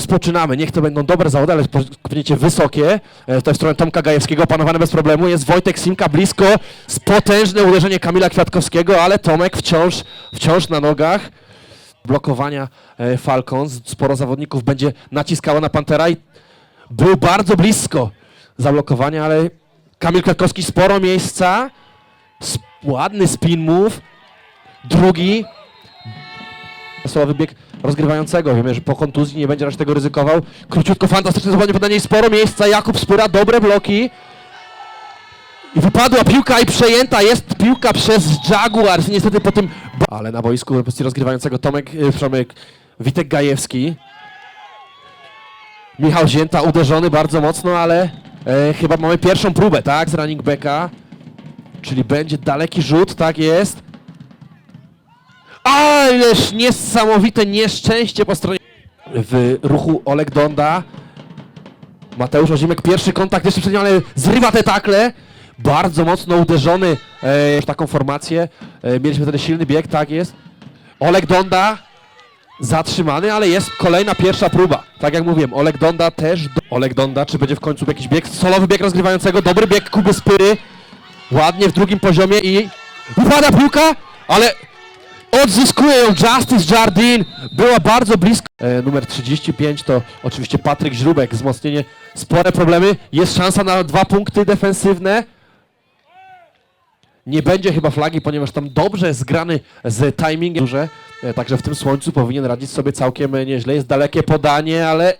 rozpoczynamy. Niech to będą dobre zawody, ale kopnięcie wysokie. E, To w stronę Tomka Gajewskiego, panowane bez problemu. Jest Wojtek Simka blisko. Potężne uderzenie Kamila Kwiatkowskiego, ale Tomek wciąż, wciąż na nogach. Blokowania e, Falcons. Sporo zawodników będzie naciskało na Pantera i był bardzo blisko zablokowania, ale Kamil Kwiatkowski sporo miejsca. Ładny spin move. Drugi. Solowy bieg rozgrywającego. Wiemy, że po kontuzji nie będzie raczej tego ryzykował. Króciutko, fantastyczne zachodnie podanie i sporo miejsca. Jakub Spyra, dobre bloki. I wypadła piłka i przejęta jest piłka przez Jaguars. Niestety po tym... Ale na boisku pozycji rozgrywającego Tomek, y, Przemek, Witek Gajewski. Michał Zięta uderzony bardzo mocno, ale e, chyba mamy pierwszą próbę, tak, z running backa. Czyli będzie daleki rzut, tak jest. Ależ niesamowite nieszczęście po stronie w ruchu Oleg Donda. Mateusz Ozimek, pierwszy kontakt jeszcze przed nim, ale zrywa te takle. Bardzo mocno uderzony e, w taką formację. E, mieliśmy wtedy silny bieg, tak jest. Oleg Donda zatrzymany, ale jest kolejna pierwsza próba. Tak jak mówiłem, Oleg Donda też. Do... Oleg Donda, czy będzie w końcu jakiś bieg? Solowy bieg rozgrywającego, dobry bieg Kuby Spyry. Ładnie w drugim poziomie i upada piłka, ale odzyskuje ją Justice Jardine. Była bardzo blisko. E, numer 35 to oczywiście Patryk Źrubek. Wzmocnienie, spore problemy. Jest szansa na dwa punkty defensywne. Nie będzie chyba flagi, ponieważ tam dobrze zgrany z timingiem. Duże, e, Także w tym słońcu powinien radzić sobie całkiem e, nieźle. Jest dalekie podanie, ale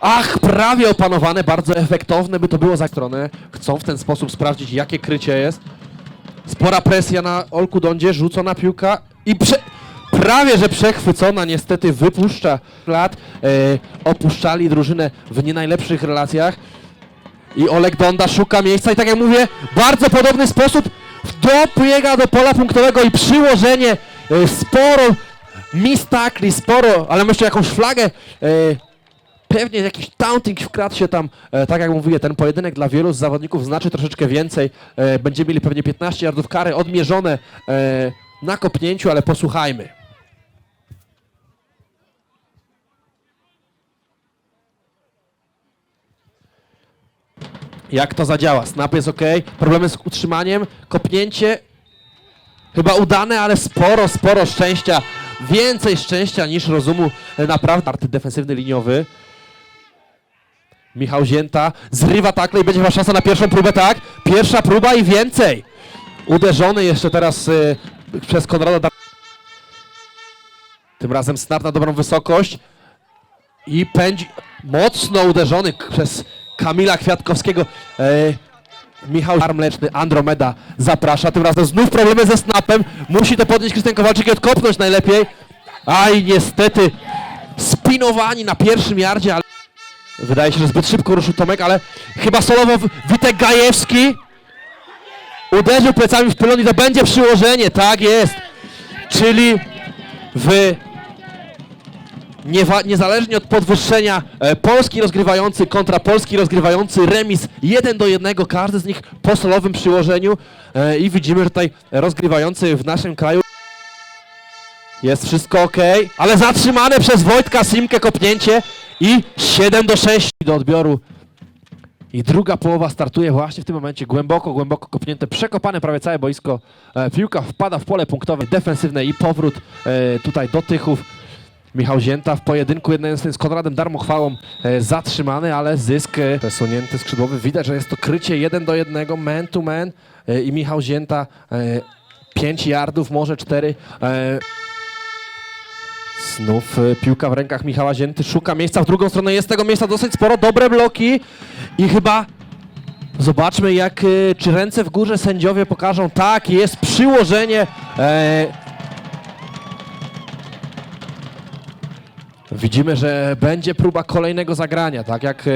Ach, prawie opanowane, bardzo efektowne by to było za stronę. Chcą w ten sposób sprawdzić, jakie krycie jest. Spora presja na Olku Dondzie, rzucona piłka i prze... prawie, że przechwycona, niestety wypuszcza lat. E, opuszczali drużynę w nie najlepszych relacjach. I Olek Donda szuka miejsca i tak jak mówię, bardzo podobny sposób dobiega do pola punktowego i przyłożenie e, sporo mistakli, sporo, ale myślę jakąś flagę e, Pewnie jakiś taunting wkradł się tam, e, tak jak mówię, ten pojedynek dla wielu z zawodników znaczy troszeczkę więcej. E, będziemy mieli pewnie 15 yardów kary odmierzone e, na kopnięciu, ale posłuchajmy. Jak to zadziała? Snap jest ok, problemy z utrzymaniem, kopnięcie chyba udane, ale sporo, sporo szczęścia. Więcej szczęścia niż rozumu. Naprawdę, arty defensywny liniowy. Michał Zięta zrywa takle i będzie miał szansa na pierwszą próbę, tak? Pierwsza próba i więcej. Uderzony jeszcze teraz y, przez Konrada. Dar- Tym razem snap na dobrą wysokość. I pędzi. Mocno uderzony przez Kamila Kwiatkowskiego. E, Michał Mleczny, Andromeda zaprasza. Tym razem znów problemy ze snapem. Musi to podnieść Krystian Kowalczyk i odkopnąć najlepiej. Aj, niestety spinowani na pierwszym yardzie, ale Wydaje się, że zbyt szybko ruszył Tomek, ale chyba solowo Witek Gajewski uderzył plecami w pylon i to będzie przyłożenie, tak jest. Czyli w niezależnie od podwyższenia e, polski rozgrywający kontra polski rozgrywający remis 1 do 1, każdy z nich po solowym przyłożeniu e, i widzimy, że tutaj rozgrywający w naszym kraju jest wszystko ok, ale zatrzymane przez Wojtka Simkę kopnięcie i 7 do 6 do odbioru. I druga połowa startuje właśnie w tym momencie głęboko, głęboko kopnięte, przekopane prawie całe boisko. E, piłka wpada w pole punktowe defensywne i powrót e, tutaj do Tychów. Michał Zięta w pojedynku jeden z Konradem Darmochwałą e, zatrzymany, ale zysk e, przesunięty skrzydłowy. Widać, że jest to krycie 1 do 1, man to man e, i Michał Zięta e, 5 yardów, może 4. E, Znów e, piłka w rękach Michała Zięty, szuka miejsca w drugą stronę, jest tego miejsca dosyć sporo, dobre bloki. I chyba zobaczmy jak, e, czy ręce w górze sędziowie pokażą, tak, jest przyłożenie. E, widzimy, że będzie próba kolejnego zagrania, tak jak, e,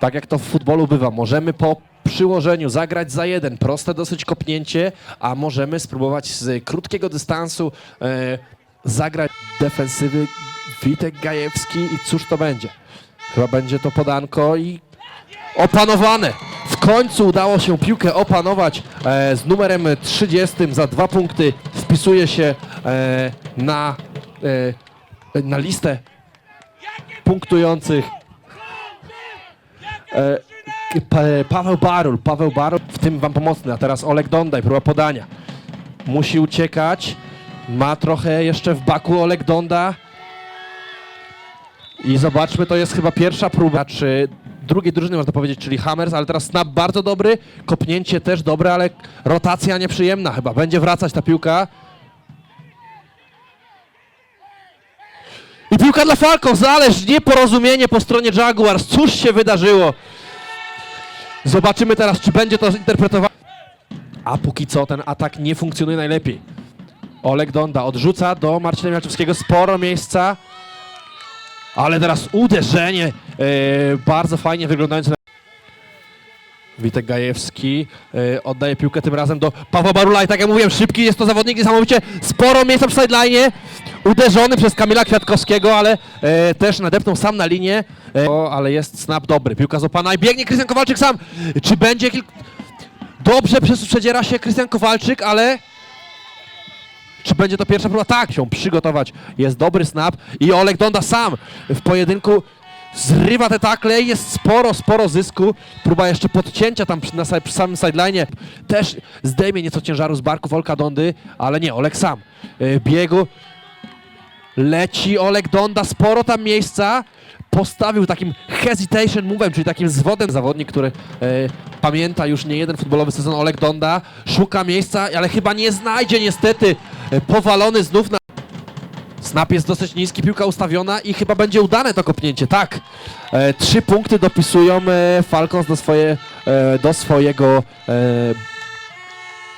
tak jak to w futbolu bywa. Możemy po przyłożeniu zagrać za jeden, proste dosyć kopnięcie, a możemy spróbować z krótkiego dystansu e, zagrać defensywy Witek Gajewski i cóż to będzie? Chyba będzie to podanko i opanowane. W końcu udało się piłkę opanować e, z numerem 30 za dwa punkty. Wpisuje się e, na, e, na listę punktujących. E, pa, Paweł Barul, Paweł Barul, w tym wam pomocny, a teraz Olek Dondaj, próba podania. Musi uciekać, ma trochę jeszcze w baku Olek Donda. I zobaczmy, to jest chyba pierwsza próba, czy drugiej drużyny można powiedzieć, czyli Hammers, ale teraz snap bardzo dobry, kopnięcie też dobre, ale rotacja nieprzyjemna chyba. Będzie wracać ta piłka. I piłka dla Falcons, ależ nieporozumienie po stronie Jaguars. Cóż się wydarzyło? Zobaczymy teraz, czy będzie to zinterpretowane. A póki co ten atak nie funkcjonuje najlepiej. Oleg Donda odrzuca do Marcina Mialczewskiego sporo miejsca. Ale teraz uderzenie e, bardzo fajnie wyglądające. na- Witek Gajewski e, oddaje piłkę tym razem do Pawła Barula i tak jak mówiłem, szybki jest to zawodnik niesamowicie, sporo miejsca przy sideline, uderzony przez Kamila Kwiatkowskiego, ale e, też nadepnął sam na linię, o, ale jest snap dobry, piłka złapana i biegnie Krystian Kowalczyk sam, czy będzie kilk... Dobrze przez- przedziera się Krystian Kowalczyk, ale czy będzie to pierwsza próba? Tak, się przygotować. Jest dobry snap i Olek Donda sam w pojedynku zrywa te takle i jest sporo, sporo zysku. Próba jeszcze podcięcia tam przy, na, samym sideline'ie. Też zdejmie nieco ciężaru z barków Olka Dondy, ale nie, Olek sam. Yy, biegu leci Olek Donda, sporo tam miejsca. Postawił takim hesitation move'em, czyli takim zwodem zawodnik, który e, pamięta już nie jeden futbolowy sezon Olek Donda. Szuka miejsca, ale chyba nie znajdzie niestety. E, powalony znów na... Snap jest dosyć niski, piłka ustawiona i chyba będzie udane to kopnięcie. Tak, e, trzy punkty dopisują e, Falcons do, swoje, e, do swojego e,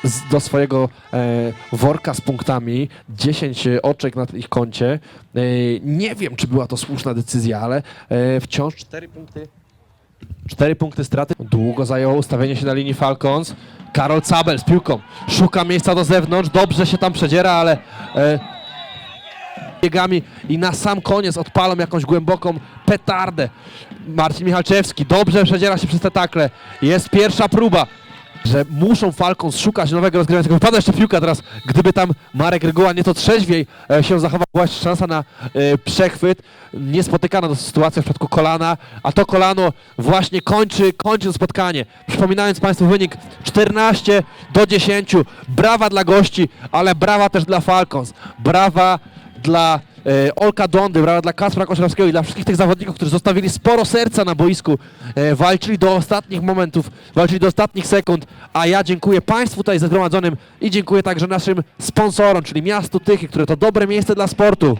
z, do swojego e, worka z punktami, 10 oczek na ich koncie. E, nie wiem, czy była to słuszna decyzja, ale e, wciąż 4 punkty. 4 punkty straty. Długo zajęło ustawienie się na linii Falcons. Karol Cabel z piłką. Szuka miejsca do zewnątrz. Dobrze się tam przedziera, ale e, biegami i na sam koniec odpalą jakąś głęboką petardę. Marcin Michalczewski dobrze przedziera się przez te takle. Jest pierwsza próba że muszą Falcons szukać nowego rozgrywającego. Wypada jeszcze piłka teraz, gdyby tam Marek Reguła nieco trzeźwiej e, się zachował, była szansa na e, przechwyt. Niespotykana do sytuacja w przypadku kolana, a to kolano właśnie kończy, kończy to spotkanie. Przypominając Państwu wynik 14 do 10. Brawa dla gości, ale brawa też dla Falcons. Brawa dla Olka Dondy, brawa dla Kacpra Koszarowskiego i dla wszystkich tych zawodników, którzy zostawili sporo serca na boisku, e, walczyli do ostatnich momentów, walczyli do ostatnich sekund, a ja dziękuję Państwu tutaj zgromadzonym i dziękuję także naszym sponsorom, czyli Miastu Tychy, które to dobre miejsce dla sportu.